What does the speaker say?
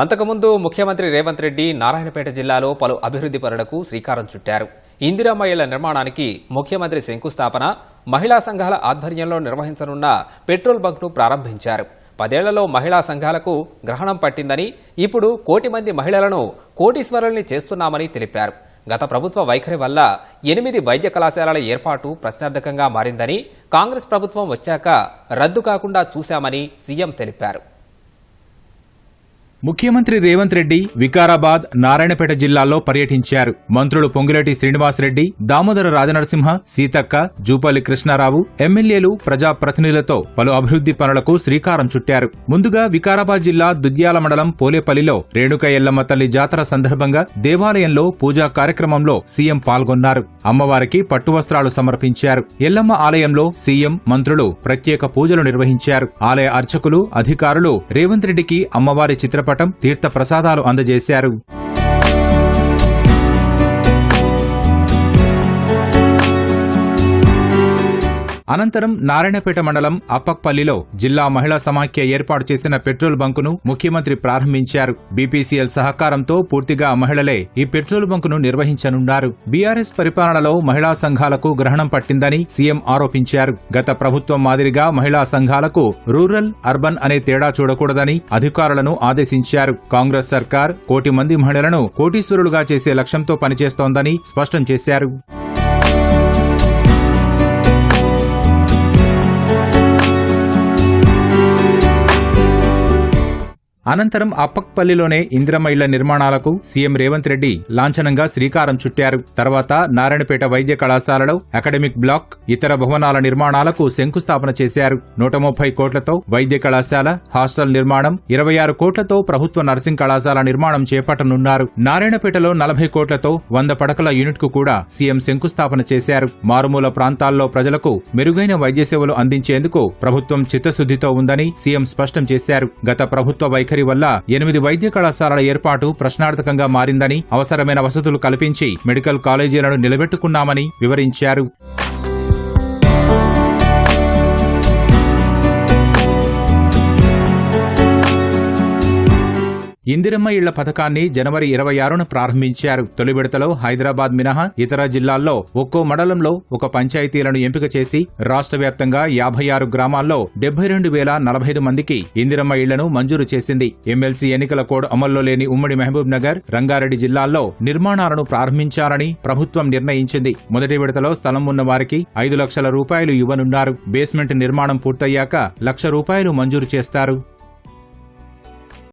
అంతకుముందు ముఖ్యమంత్రి రేవంత్ రెడ్డి నారాయణపేట జిల్లాలో పలు అభివృద్ధి పనులకు శ్రీకారం చుట్టారు. ఇందిరామయ్యల ఇళ్ళ నిర్మాణానికి ముఖ్యమంత్రి శంకుస్థాపన మహిళా సంఘాల ఆధ్వర్యంలో నిర్వహించనున్న పెట్రోల్ బంక్ను ప్రారంభించారు. పదేళ్ళలో మహిళా సంఘాలకు గ్రహణం పట్టిందని ఇప్పుడు కోటి మంది మహిళలను కోటీశ్వరుల్ని చేస్తున్నామని తెలిపారు. గత ప్రభుత్వ వైఖరి వల్ల ఎనిమిది వైద్య కళాశాలల ఏర్పాటు ప్రశ్నార్థకంగా మారిందని కాంగ్రెస్ ప్రభుత్వం వచ్చాక రద్దు కాకుండా చూశామని సీఎం తెలిపారు. ముఖ్యమంత్రి రేవంత్ రెడ్డి వికారాబాద్ నారాయణపేట జిల్లాల్లో పర్యటించారు. మంత్రులు పొంగిరెడ్డి శ్రీనివాసరెడ్డి దామోదర రాజనరసింహ సీతక్క జూపల్లి కృష్ణారావు ఎమ్మెల్యేలు ప్రజాప్రతినిధులతో పలు అభివృద్ధి పనులకు శ్రీకారం చుట్టారు. ముందుగా వికారాబాద్ జిల్లా దుద్యాల మండలం పోలేపల్లిలో రేణుక ఎల్లమ్మ తల్లి జాతర సందర్భంగా దేవాలయంలో పూజా కార్యక్రమంలో సీఎం పాల్గొన్నారు. అమ్మవారికి పట్టువస్త్రాలు సమర్పించారు. ఎల్లమ్మ ఆలయంలో సీఎం మంత్రులు ప్రత్యేక పూజలు నిర్వహించారు. ఆలయ అర్చకులు అధికారులు రేవంత్ రెడ్డికి అమ్మవారి చిత్రపటం తీర్థ ప్రసాదాలు అందజేశారు. అనంతరం నారాయణపేట మండలం అప్పక్పల్లిలో జిల్లా మహిళా సమాఖ్య ఏర్పాటు చేసిన పెట్రోల్ బంకును ముఖ్యమంత్రి ప్రారంభించారు. బీపీసీఎల్ సహకారంతో పూర్తిగా మహిళలే ఈ పెట్రోల్ బంకును నిర్వహించనున్నారు. బీఆర్ఎస్ పరిపాలనలో మహిళా సంఘాలకు గ్రహణం పట్టిందని సీఎం ఆరోపించారు. గత ప్రభుత్వం మాదిరిగా మహిళా సంఘాలకు రూరల్ అర్బన్ అనే తేడా చూడకూడదని అధికారులను ఆదేశించారు. కాంగ్రెస్ సర్కార్ కోటి మంది మహిళలను కోటీశ్వరులుగా చేసే లక్ష్యంతో పనిచేస్తోందని స్పష్టం చేశారు. అనంతరం అప్పక్పల్లిలోనే ఇందిరమ్మ ఇళ్ళ నిర్మాణాలకు సీఎం రేవంత్ రెడ్డి లాంఛనంగా శ్రీకారం చుట్టారు. తర్వాత నారాయణపేట వైద్య కళాశాలలో అకాడమిక్ బ్లాక్ ఇతర భవనాల నిర్మాణాలకు శంకుస్థాపన చేశారు. నూట ముప్పై కోట్లతో వైద్య కళాశాల హాస్టల్ నిర్మాణం ఇరవై ఆరు కోట్లతో ప్రభుత్వ నర్సింగ్ కళాశాల నిర్మాణం చేపట్టనున్నారు. నారాయణపేటలో నలభై కోట్లతో వంద పడకల యూనిట్కు కూడా సీఎం శంకుస్థాపన చేశారు. మారుమూల ప్రాంతాల్లో ప్రజలకు మెరుగైన వైద్య సేవలు అందించేందుకు ప్రభుత్వం చిత్తశుద్దితో ఉందని సీఎం స్పష్టం చేశారు. గత ప్రభుత్వ వైఖరి వైఖరి వల్ల ఎనిమిది వైద్య కళాశాలల ఏర్పాటు ప్రశ్నార్థకంగా మారిందని అవసరమైన వసతులు కల్పించి మెడికల్ కాలేజీలను నిలబెట్టుకున్నామని వివరించారు. ఇందిరమ్మ ఇళ్ళ పథకాన్ని జనవరి ఇరవై ఆరున ప్రారంభించారు. తొలి విడతలో హైదరాబాద్ మినహా ఇతర జిల్లాల్లో ఒక్కో మండలంలో ఒక పంచాయతీలను ఎంపిక చేసి రాష్ట్ర వ్యాప్తంగా యాభై ఆరు గ్రామాల్లో డెబ్బై రెండు వేల నలభై ఐదు మందికి ఇందిరమ్మ ఇళ్ళను మంజూరు చేసింది. ఎమ్మెల్సీ ఎన్నికల కోడ్ అమల్లో లేని ఉమ్మడి మహబూబ్ నగర్ రంగారెడ్డి జిల్లాల్లో నిర్మాణాలను ప్రారంభించాలని ప్రభుత్వం నిర్ణయించింది. మొదటి విడతలో స్థలం ఉన్న వారికి ఐదు లక్షల రూపాయలు ఇవ్వనున్నారు. బేస్మెంట్ నిర్మాణం పూర్తయ్యాక లక్ష రూపాయలు మంజూరు చేస్తారు.